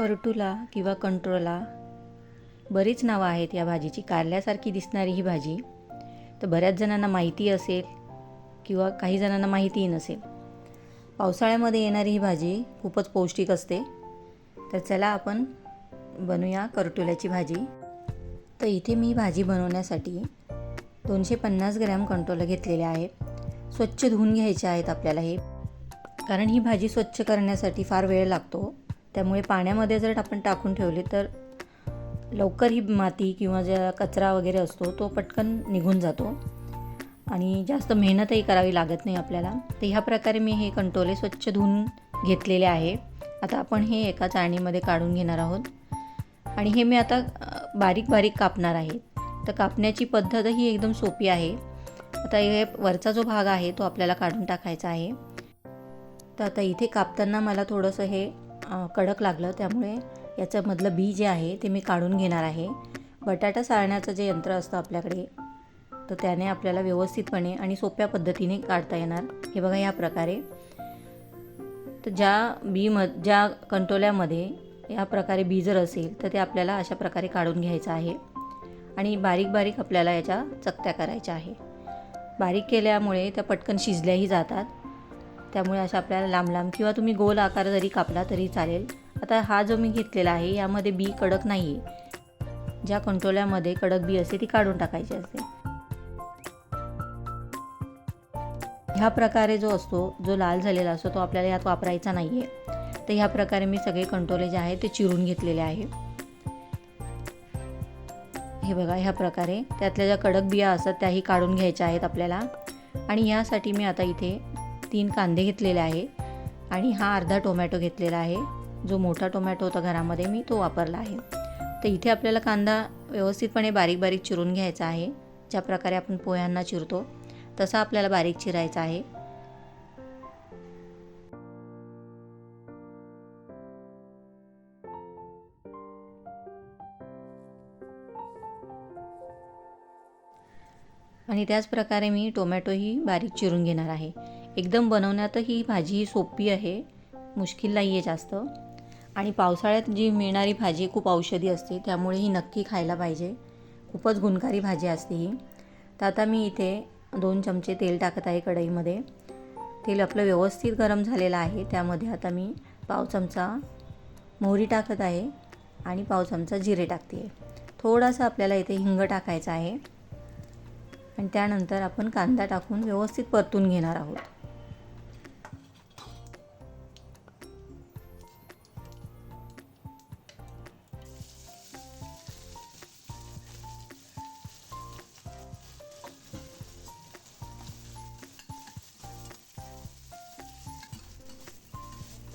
करटुला किंवा कंट्रोला. बरीच नावं आहेत या भाजीची. कारल्यासारखी दिसणारी ही भाजी. तर बऱ्याच जणांना माहिती असेल किंवा काही जणांना माहितीही नसेल. पावसाळ्यामध्ये येणारी ही भाजी खूपच पौष्टिक असते. तर चला आपण बनवूया करटुल्याची भाजी. तर इथे मी भाजी बनवण्यासाठी दोनशे पन्नास ग्रॅम कंट्रोल घेतलेले आहेत. स्वच्छ धुवून घ्यायचे आहेत आपल्याला हे. कारण ही भाजी स्वच्छ करण्यासाठी फार वेळ लागतो. त्यामुळे पाण्यामध्ये जर आपण टाकून ठेवली तर लवकर ही माती किंवा ज्या कचरा वगैरे असतो तो पटकन निघून जातो. आणि जास्त मेहनतही करावी लागत नाही आपल्याला. तर ह्या प्रकारे मी हे कंटोले स्वच्छ धुवून घेतलेले आहे. आता आपण हे एका चाळणीमध्ये काढून घेणार आहोत. आणि हे मी आता बारीक बारीक कापणार आहे. तर कापण्याची पद्धतही एकदम सोपी आहे. आता हे वरचा जो भाग आहे तो आपल्याला काढून टाकायचा आहे. तर आता इथे कापताना मला थोडंसं हे कडक लागलं त्यामुळे याच्यामधलं बी जे आहे ते मी काढून घेणार आहे. बटाटा साळण्याचं जे यंत्र असतं आपल्याकडे तर त्याने आपल्याला व्यवस्थितपणे आणि सोप्या पद्धतीने काढता येणार. हे बघा या प्रकारे. तर ज्या बी म ज्या कंटोल्यामध्ये या प्रकारे बी जर असेल तर ते आपल्याला अशा प्रकारे काढून घ्यायचं आहे. आणि बारीक बारीक आपल्याला याच्या चकत्या करायच्या आहे. बारीक केल्यामुळे त्या पटकन शिजल्याही जातात. त्यामुळे अशा आपल्याला लांब लांब किंवा तुम्ही गोल आकार जरी कापला तरी चालेल. आता हा जो मी घेतलेला आहे यामध्ये बी कडक नाही आहे ज्या कंटोल्यामध्ये कडक बी असते ती काढून टाकायची असते. ह्या प्रकारे जो असतो जो लाल झालेला असतो तो आपल्याला यात वापरायचा नाही आहे तर ह्या प्रकारे मी सगळे कंटोले जे आहे ते चिरून घेतलेले आहे. हे बघा ह्या प्रकारे. त्यातल्या ज्या कडक बिया असतात त्याही काढून घ्यायच्या आहेत आपल्याला. आणि यासाठी मी आता इथे तीन कांदे घेतलेले आहे आणि हा अर्धा टोमॅटो घेतलेला आहे. जो मोठा टोमॅटो होता घरामध्ये मी तो वापरला आहे. तर इथे आपल्याला कांदा व्यवस्थितपणे बारीक बारीक चिरून घ्यायचा आहे. ज्या प्रकारे आपण पोह्यांना चिरतो तसा आपल्याला बारीक चिरायचा आहे. आणि त्याचप्रकारे मी टोमॅटोही बारीक चिरून घेणार आहे. एकदम बनवण्यातही ही भाजी ही सोपी आहे. मुश्किल नाही आहे जास्त. आणि पावसाळ्यात जी मिळणारी भाजी खूप औषधी असते त्यामुळे ही नक्की खायला पाहिजे. खूपच गुणकारी भाजी असते ही. तर आता मी इथे दोन चमचे तेल टाकत आहे कढईमध्ये. तेल आपलं व्यवस्थित गरम झालेलं आहे. त्यामध्ये आता मी पाव चमचा मोहरी टाकत आहे आणि पाव चमचा जिरे टाकते आहे थोडासा आपल्याला इथे हिंग टाकायचा आहे. आणि त्यानंतर आपण कांदा टाकून व्यवस्थित परतून घेणार आहोत.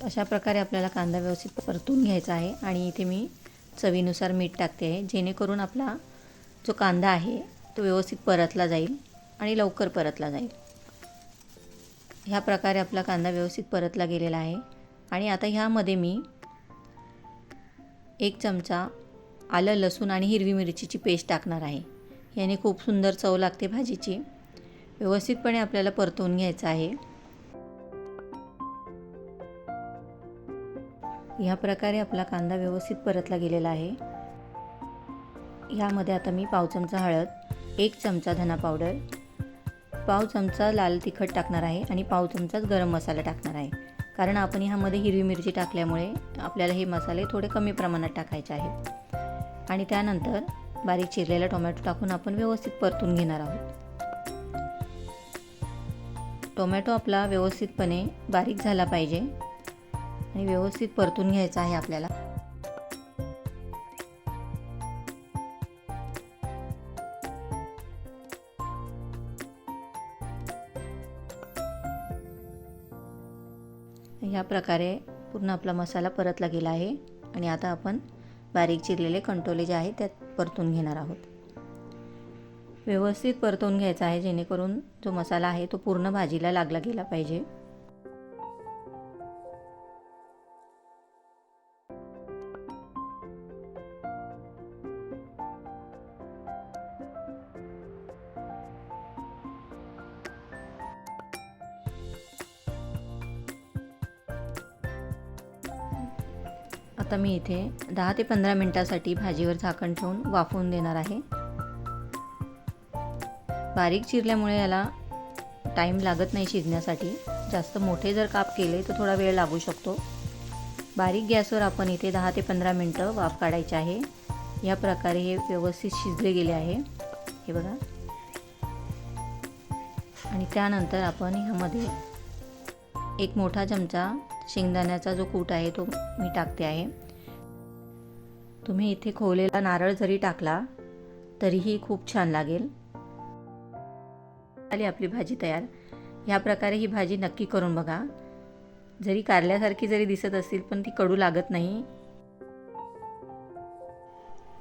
अशा प्रकारे आपल्याला कांदा व्यवस्थित परतून घ्यायचा आहे आणि इथे मी चवीनुसार मीठ टाकते आहे जेणेकरून आपला जो कांदा आहे तो व्यवस्थित परतला जाईल आणि लवकर परतला जाईल. ह्या प्रकारे आपला कांदा व्यवस्थित परतला गेलेला आहे आणि आता ह्यामध्ये मी एक चमचा आलं लसूण आणि हिरवी मिरचीची पेस्ट टाकणार आहे. याने खूप सुंदर चव लागते भाजीची. व्यवस्थितपणे आपल्याला परतवून घ्यायचं आहे. ह्या प्रकारे आपला कांदा व्यवस्थित परतला गेलेला आहे. ह्यामध्ये आता मी पाव चमचा हळद एक चमचा धना पावडर पाव चमचा लाल तिखट टाकणार आहे आणि पाव चमचाच गरम मसाला टाकणार आहे. कारण आपण ह्यामध्ये हिरवी मिरची टाकल्यामुळे आपल्याला हे मसाले थोडे कमी प्रमाणात टाकायचे आहेत. आणि त्यानंतर बारीक चिरलेला टोमॅटो टाकून आपण व्यवस्थित परतून घेणार आहोत. टोमॅटो आपला व्यवस्थितपणे बारीक झाला पाहिजे. आणि व्यवस्थित परतून घ्यायचा आहे आपल्याला. ह्या प्रकारे पूर्ण आपला मसाला परतला गेला आहे आणि आता आपण बारीक चिरलेले कंटोले जे आहेत त्यात परतून घेणार आहोत. व्यवस्थित परतवून घ्यायचा आहे जेणेकरून जो मसाला आहे तो पूर्ण भाजीला लागला गेला पाहिजे. आता मी इथे दहा ते पंधरा मिनटासाठी भाजीवर झाकण ठेवून वाफवून देणार आहे. बारीक चिरल्यामुळे याला टाईम लागत नाही शिजण्यासाठी. जास्त मोठे जर काप केले तर थोडा वेळ लागू शकतो. बारीक गॅसवर आपण इथे दहा ते पंधरा मिनटं वाफ काढायचे आहे. या प्रकारे हे व्यवस्थित शिजले गेले आहे. हे बघा. आणि त्यानंतर आपण ह्यामध्ये एक मोठा चमचा शेंगदाण्याचा जो कूट आहे तो मी टाकते आहे. तुम्ही इथे खोवलेला नारळ जरी टाकला तरीही खूप छान लागेल. आली आपली भाजी तयार. ह्या प्रकारे ही भाजी नक्की करून बघा. जरी कारल्यासारखी जरी दिसत असतील पण ती कडू लागत नाही.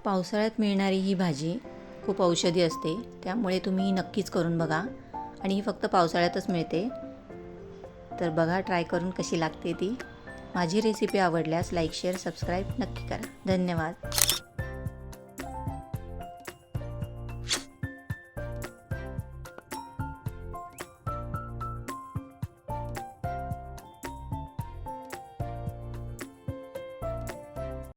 पावसाळ्यात मिळणारी ही भाजी खूप औषधी असते त्यामुळे तुम्ही नक्कीच करून बघा. आणि ही फक्त पावसाळ्यातच मिळते. तर बघा ट्राय करून कशी लागते ती. माझी रेसिपी आवडल्यास लाईक शेअर सबस्क्राईब नक्की करा. धन्यवाद.